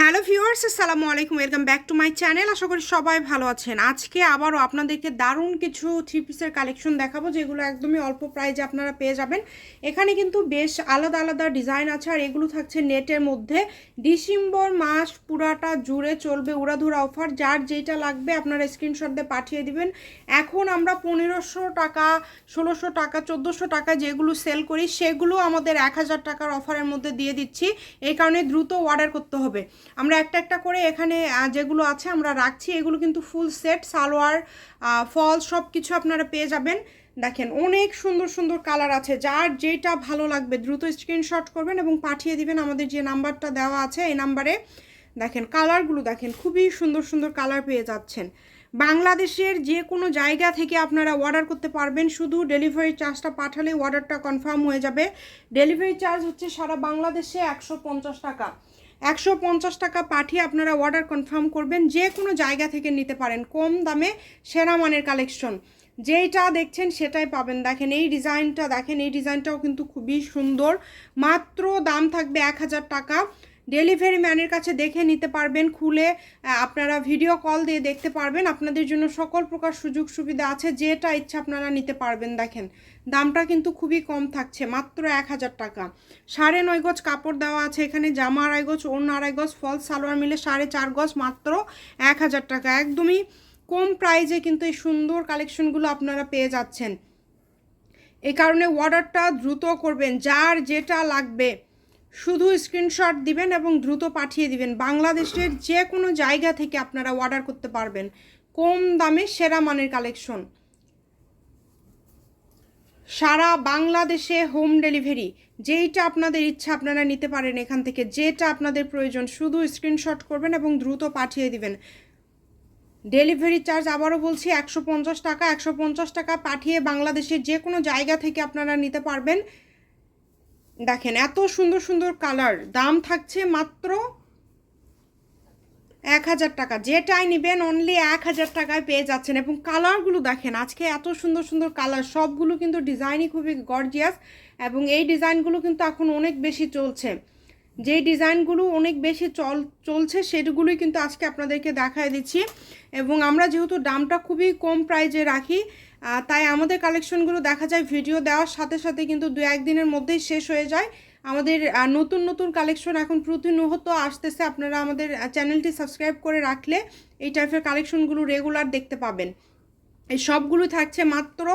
Hello viewers, আসসালামু আলাইকুম, welcome back to my channel. আশা করি সবাই ভালো আছেন। আজকে আবারও আপনাদেরকে দারুণ কিছু থ্রি পিসের কালেকশন দেখাবো, যেগুলো একদমই অল্প প্রাইজে আপনারা পেয়ে যাবেন। এখানে কিন্তু বেশ আলাদা আলাদা ডিজাইন আছে, আর এগুলো থাকছে নেটের মধ্যে। ডিসেম্বর মাস পুরাটা জুড়ে চলবে উড়াধুরা অফার যার যেটা লাগবে আপনারা স্ক্রিনশট দিয়ে পাঠিয়ে দিবেন। এখন আমরা পনেরোশো টাকা, ষোলোশো টাকা, চোদ্দোশো টাকা যেগুলো সেল করি, সেগুলো আমাদের এক হাজার টাকার অফারের মধ্যে দিয়ে দিচ্ছি। এই কারণে দ্রুত অর্ডার করতে হবে। আমরা একটা একটা করে এখানে যেগুলো আছে আমরা রাখছি। এগুলো কিন্তু ফুল সেট, সালোয়ার ফল সব কিছু আপনারা পেয়ে যাবেন। দেখেন, অনেক সুন্দর সুন্দর কালার আছে। যার যেটা ভালো লাগবে দ্রুত স্ক্রিনশট করবেন এবং পাঠিয়ে দিবেন। আমাদের যে নাম্বারটা দেওয়া আছে এই নাম্বারে। দেখেন, কালারগুলো দেখেন, খুবই সুন্দর সুন্দর কালার পেয়ে যাচ্ছেন। বাংলাদেশের যে কোনো জায়গা থেকে আপনারা অর্ডার করতে পারবেন। শুধু ডেলিভারি চার্জটা পাঠালে অর্ডারটা কনফার্ম হয়ে যাবে। ডেলিভারি চার্জ হচ্ছে সারা বাংলাদেশে একশো পঞ্চাশ টাকা। একশো পঞ্চাশ টাকা পাঠিয়ে আপনারা অর্ডার কনফার্ম করবেন, যে কোনো জায়গা থেকে নিতে পারেন, কম দামে সেরা মানের কালেকশন যেইটা দেখছেন সেটাই পাবেন। দেখেন এই ডিজাইনটা দেখেন এই ডিজাইনটাও কিন্তু খুবই সুন্দর। মাত্র দাম থাকবে এক হাজার টাকা। ডেলিভারি ম্যানের কাছে দেখে নিতে পারবেন, খুলে আপনারা ভিডিও কল দিয়ে দেখতে পারবেন। আপনাদের জন্য সকল প্রকার সুযোগ সুবিধা আছে, যেটা ইচ্ছা আপনারা নিতে পারবেন। দেখেন, দামটা কিন্তু খুবই কম থাকছে, মাত্র এক হাজার টাকা। সাড়ে নয় গজ কাপড় দেওয়া আছে এখানে, জামা আড়াই গজ অন্য আড়াই গজ ফল সালোয়ার মিলে সাড়ে চার গজ, মাত্র এক হাজার টাকা। একদমই কম প্রাইজে কিন্তু এই সুন্দর কালেকশনগুলো আপনারা পেয়ে যাচ্ছেন। এই কারণে অর্ডারটা দ্রুত করবেন, যার যেটা লাগবে। শুধু স্ক্রিনশট দিবেন এবং দ্রুত পাঠিয়ে দিবেন। বাংলাদেশের যে কোনো জায়গা থেকে আপনারা অর্ডার করতে পারবেন। কম দামে সেরা মানের কালেকশন সারা বাংলাদেশে হোম ডেলিভারি যেইটা আপনাদের ইচ্ছা আপনারা নিতে পারেন এখান থেকে। যেটা আপনাদের প্রয়োজন, শুধু স্ক্রিনশট করবেন এবং দ্রুত পাঠিয়ে দিবেন। ডেলিভারি চার্জ আবারও বলছি, একশো পঞ্চাশ টাকা। একশো পঞ্চাশ টাকা পাঠিয়ে বাংলাদেশের যে কোনো জায়গা থেকে আপনারা নিতে পারবেন। দেখেন, এত সুন্দর সুন্দর কালার। দাম থাকছে মাত্র এক হাজার টাকা। যেটাই নেবেন অনলি এক হাজার টাকায় পেয়ে যাচ্ছেন। এবং কালারগুলো দেখেন, আজকে এত সুন্দর সুন্দর কালার। সবগুলো কিন্তু ডিজাইনই খুবই গর্জিয়াস এবং এই ডিজাইনগুলো কিন্তু এখন অনেক বেশি চলছে। যেই ডিজাইনগুলো অনেক বেশি চল, চলছে, সেগুলোই কিন্তু আজকে আপনাদেরকে দেখায় দিচ্ছি। এবং আমরা যেহেতু দামটা খুবই কম প্রাইজে রাখি তাই আমাদের কালেকশনগুলো দেখা যায় ভিডিও দেওয়ার সাথে সাথে কিন্তু দু একদিনের মধ্যেই শেষ হয়ে যায়। আমাদের নতুন নতুন কালেকশন এখন প্রতিনিয়ত আসতেছে। আপনারা আমাদের চ্যানেলটি সাবস্ক্রাইব করে রাখলে এই টাইপের কালেকশনগুলো রেগুলার দেখতে পাবেন। এই সবগুলো থাকছে মাত্র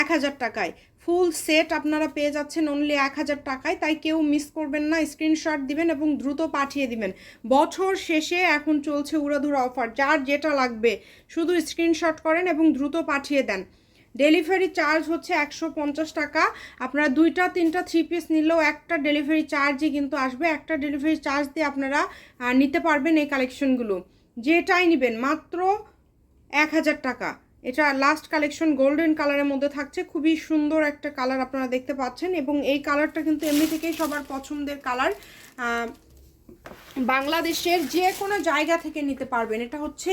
এক হাজার টাকায়। ফুল সেট আপনারা পেয়ে যাচ্ছেন অনলি এক হাজার টাকায়। তাই কেউ মিস করবেন না। স্ক্রিনশট দিবেন এবং দ্রুত পাঠিয়ে দিবেন। বছর শেষে এখন চলছে উড়াধুরা অফার যার যেটা লাগবে, শুধু স্ক্রিনশট করেন এবং দ্রুত পাঠিয়ে দেন। ডেলিভারি চার্জ হচ্ছে একশো পঞ্চাশ টাকা। আপনারা দুইটা, তিনটা থ্রি পিস নিলেও একটা ডেলিভারি চার্জই কিন্তু আসবে। একটা ডেলিভারি চার্জ দিয়ে আপনারা নিতে পারবেন এই কালেকশনগুলো যেটাই নেবেন, মাত্র এক হাজার টাকা। এটা লাস্ট কালেকশন গোল্ডেন কালারের মধ্যে থাকছে। খুবই সুন্দর একটা কালার আপনারা দেখতে পাচ্ছেন এবং এই কালারটা কিন্তু এমনি থেকেই সবার পছন্দের কালার বাংলাদেশের যে কোনো জায়গা থেকে নিতে পারবেন। এটা হচ্ছে